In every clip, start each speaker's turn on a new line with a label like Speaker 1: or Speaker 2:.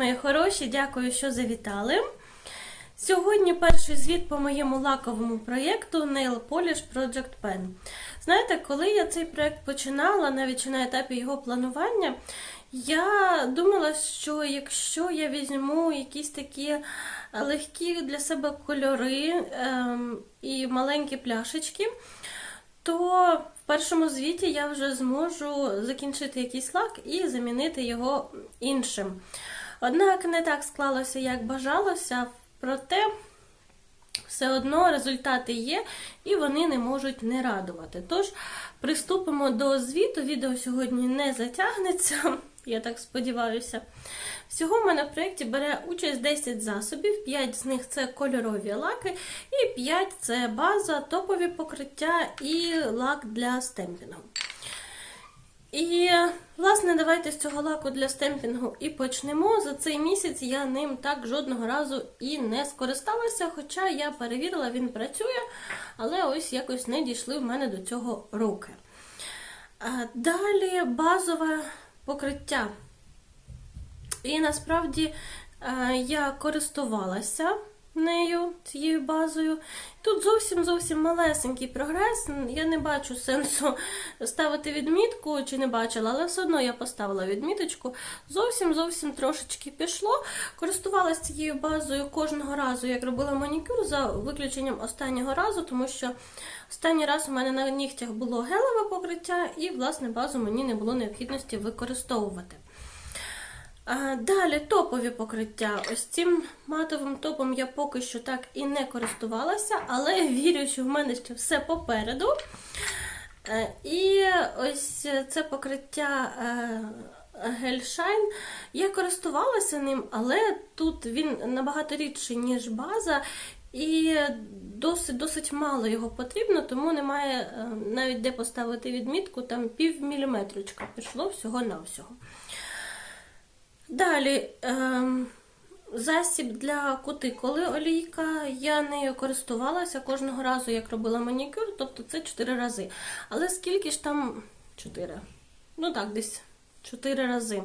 Speaker 1: мої хороші, дякую, що завітали. Сьогодні перший звіт по моєму лаковому проєкту Nail Polish Project Pen. Знаєте, коли я цей проєкт починала, навіть на етапі його планування, я думала, що якщо я візьму якісь такі легкі для себе кольори ем, і маленькі пляшечки, то в першому звіті я вже зможу закінчити якийсь лак і замінити його іншим. Однак не так склалося, як бажалося, проте все одно результати є, і вони не можуть не радувати. Тож приступимо до звіту. Відео сьогодні не затягнеться, я так сподіваюся. Всього в мене в проєкті бере участь 10 засобів, 5 з них це кольорові лаки, і 5 це база, топові покриття і лак для стемпінгу. І, власне, давайте з цього лаку для стемпінгу і почнемо. За цей місяць я ним так жодного разу і не скористалася, хоча я перевірила, він працює, але ось якось не дійшли в мене до цього руки. Далі базове покриття. І насправді я користувалася нею, цією базою. Тут зовсім зовсім малесенький прогрес. Я не бачу сенсу ставити відмітку, чи не бачила, але все одно я поставила відміточку. Зовсім зовсім трошечки пішло. Користувалася цією базою кожного разу, як робила манікюр, за виключенням останнього разу, тому що останній раз у мене на нігтях було гелеве покриття, і, власне, базу мені не було необхідності використовувати. Далі топові покриття. Ось цим матовим топом я поки що так і не користувалася, але вірю, що в мене ще все попереду. І ось це покриття Гельшайн. Я користувалася ним, але тут він набагато рідший, ніж база. І досить досить мало його потрібно, тому немає навіть де поставити відмітку, там пів міліметрочка пішло всього-навсього. Далі ем, засіб для кутикули олійка. Я нею користувалася кожного разу, як робила манікюр, тобто це 4 рази. Але скільки ж там 4? Ну так, десь 4 рази.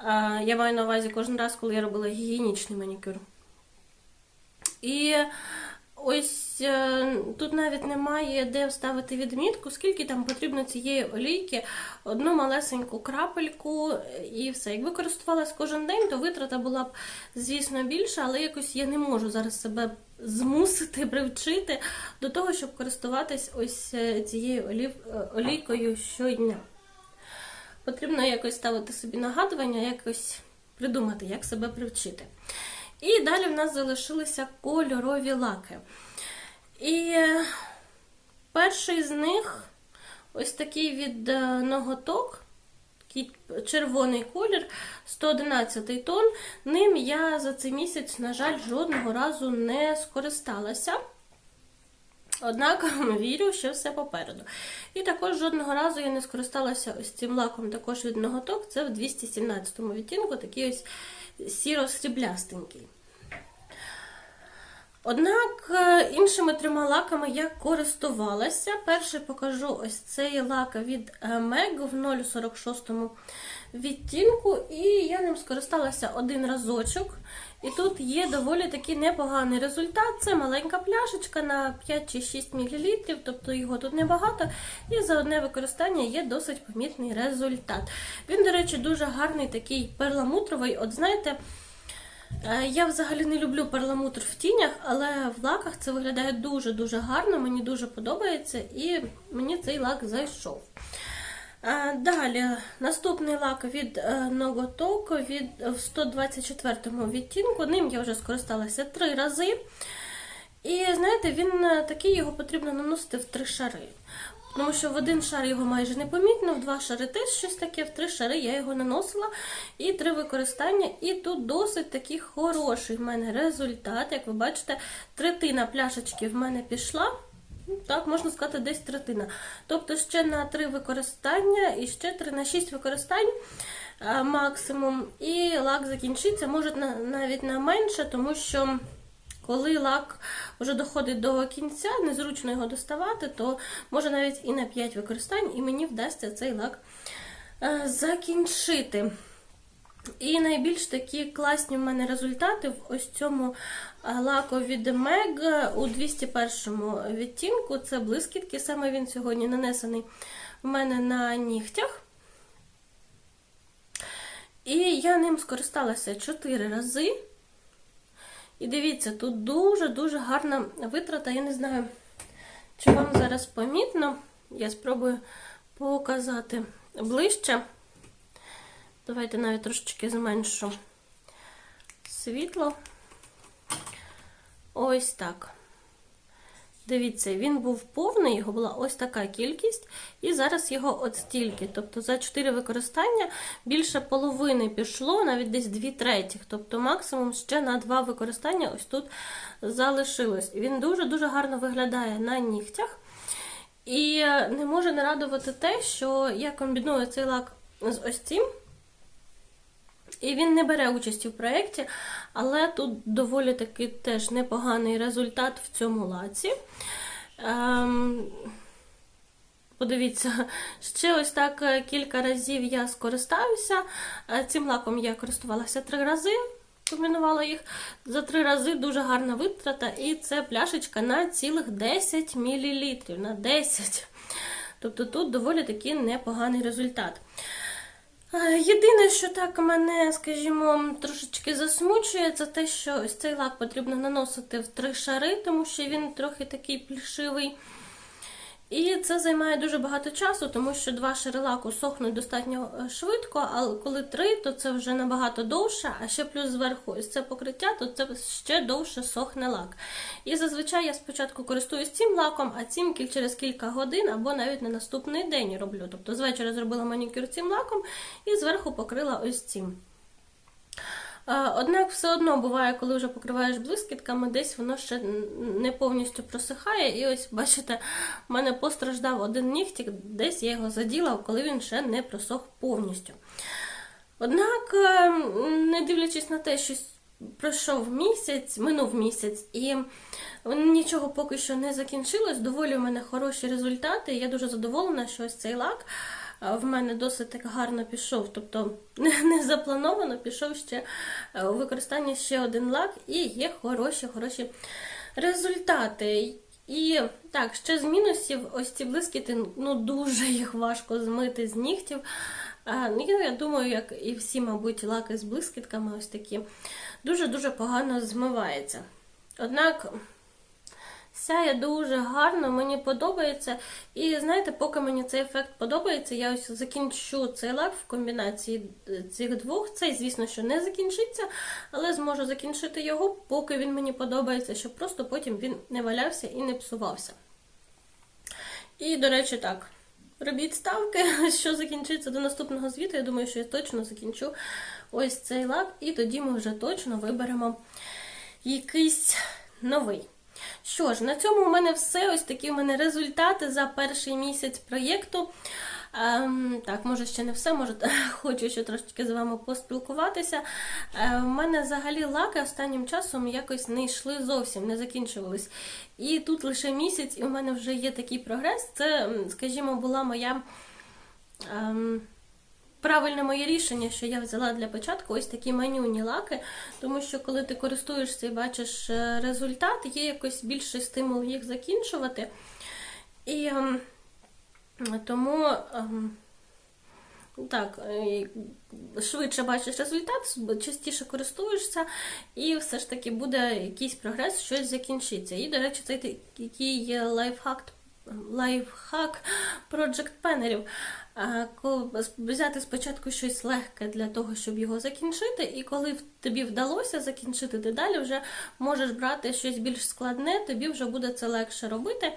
Speaker 1: Е, я маю на увазі кожен раз, коли я робила гігієнічний манікюр. І ось е, тут навіть немає де вставити відмітку, скільки там потрібно цієї олійки, одну малесеньку крапельку і все. Якби користувалась кожен день, то витрата була б, звісно, більша, але якось я не можу зараз себе змусити привчити до того, щоб користуватись ось е, цією олів, олійкою щодня. Потрібно якось ставити собі нагадування, якось придумати, як себе привчити. І далі в нас залишилися кольорові лаки. І перший з них ось такий від ноготок, червоний колір, 111 тон. Ним я за цей місяць, на жаль, жодного разу не скористалася. Однак вірю, що все попереду. І також жодного разу я не скористалася ось цим лаком також від ноготок. Це в 217 відтінку, такий ось сіро-сріблястенький. Однак іншими трьома лаками я користувалася. Перший покажу ось цей лак від Meg в 046 відтінку, і я ним скористалася один разочок. І тут є доволі такий непоганий результат. Це маленька пляшечка на 5 чи 6 мл, тобто його тут небагато. І за одне використання є досить помітний результат. Він, до речі, дуже гарний такий перламутровий. От знаєте, я взагалі не люблю перламутр в тінях, але в лаках це виглядає дуже-дуже гарно, мені дуже подобається, і мені цей лак зайшов. Далі, наступний лак від Nogotok від, в 124 відтінку. Ним я вже скористалася три рази. І знаєте, він такий, його потрібно наносити в три шари. Тому що в один шар його майже не помітно, в два шари теж щось таке, в три шари я його наносила. І три використання. І тут досить такий хороший в мене результат. Як ви бачите, третина пляшечки в мене пішла. Так, можна сказати, десь третина. Тобто ще на 3 використання і ще 3 на 6 використань максимум. І лак закінчиться, може навіть на менше, тому що коли лак вже доходить до кінця, незручно його доставати, то може навіть і на 5 використань, і мені вдасться цей лак закінчити. І найбільш такі класні в мене результати в ось цьому е, лаку від Meg у 201 відтінку. Це блискітки. Саме він сьогодні нанесений в мене на нігтях. І я ним скористалася 4 рази. І дивіться, тут дуже-дуже гарна витрата. Я не знаю, чи вам зараз помітно. Я спробую показати ближче. Давайте навіть трошечки зменшу світло. Ось так. Дивіться, він був повний, його була ось така кількість, і зараз його от стільки. Тобто за 4 використання більше половини пішло, навіть десь 2 третіх. Тобто максимум ще на 2 використання ось тут залишилось. Він дуже-дуже гарно виглядає на нігтях. І не може не радувати те, що я комбіную цей лак з ось цим. І він не бере участі в проєкті, але тут доволі таки теж непоганий результат в цьому лаці. Ем, подивіться, ще ось так е, кілька разів я скористаюся. Е, Цим лаком я користувалася три рази, комбінувала їх. За три рази дуже гарна витрата, і це пляшечка на цілих 10 мл. На 10. Тобто тут доволі таки непоганий результат. Е, Єдине, що так мене, скажімо, трошечки засмучує, це те, що ось цей лак потрібно наносити в три шари, тому що він трохи такий плішивий. І це займає дуже багато часу, тому що два шари лаку сохнуть достатньо е, швидко, а коли три, то це вже набагато довше, а ще плюс зверху ось це покриття, то це ще довше сохне лак. І зазвичай я спочатку користуюсь цим лаком, а цим через кілька годин або навіть на наступний день роблю. Тобто з вечора зробила манікюр цим лаком і зверху покрила ось цим. Однак все одно буває, коли вже покриваєш блискітками, десь воно ще не повністю просихає. І ось, бачите, в мене постраждав один нігтик, десь я його заділа, коли він ще не просох повністю. Однак, е, не дивлячись на те, що пройшов місяць, минув місяць, і нічого поки що не закінчилось. Доволі в мене хороші результати. Я дуже задоволена, що ось цей лак в мене досить гарно пішов. Тобто не заплановано пішов ще е, у використання ще один лак, і є хороші, хороші результати. І так, ще з мінусів, ось ці блискіти, ну дуже їх важко змити з нігтів. Ну, я думаю, як і всі, мабуть, лаки з блискітками, ось такі, дуже-дуже погано змивається. Однак сяє дуже гарно, мені подобається. І знаєте, поки мені цей ефект подобається, я ось закінчу цей лак в комбінації цих двох. Цей, звісно, що не закінчиться, але зможу закінчити його, поки він мені подобається, щоб просто потім він не валявся і не псувався. І, до речі, так. Робіть ставки, що закінчиться до наступного звіту. Я думаю, що я точно закінчу ось цей лак, і тоді ми вже точно виберемо якийсь новий. Що ж, на цьому у мене все. Ось такі у мене результати за перший місяць проєкту. Ем, так, може ще не все, може хочу ще трошечки з вами поспілкуватися. Е, У мене взагалі лаки останнім часом якось не йшли зовсім, не закінчувались. І тут лише місяць, і у мене вже є такий прогрес. Це, скажімо, була моя. Ем, Правильне моє рішення, що я взяла для початку ось такі манюні лаки, тому що коли ти користуєшся і бачиш е, результат, є якось більший стимул їх закінчувати. І ем, тому ем, так, швидше бачиш результат, частіше користуєшся, і все ж таки буде якийсь прогрес, щось закінчиться. І, до речі, це такий лайфхак лайфхак проджект пенерів. Взяти спочатку щось легке для того, щоб його закінчити, і коли тобі вдалося закінчити, ти далі вже можеш брати щось більш складне, тобі вже буде це легше робити.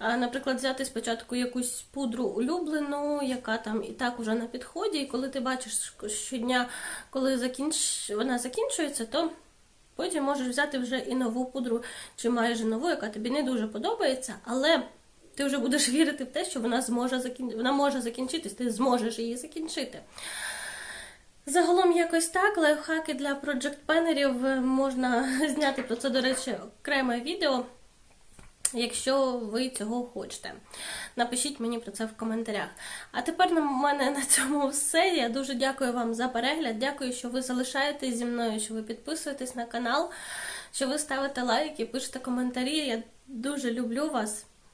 Speaker 1: Наприклад, взяти спочатку якусь пудру улюблену, яка там і так вже на підході, і коли ти бачиш щодня, коли закінч... вона закінчується, то потім можеш взяти вже і нову пудру, чи майже нову, яка тобі не дуже подобається, але ти вже будеш вірити в те, що вона зможе закін... вона може закінчитись, ти зможеш її закінчити. Загалом якось так, лайфхаки для проджект пенерів можна зняти про це, до речі, окреме відео. якщо ви цього хочете. Напишіть мені про це в коментарях. А тепер на мене на цьому все. Я дуже дякую вам за перегляд. Дякую, що ви залишаєтесь зі мною, що ви підписуєтесь на канал, що ви ставите лайки, пишете коментарі. Я дуже люблю вас.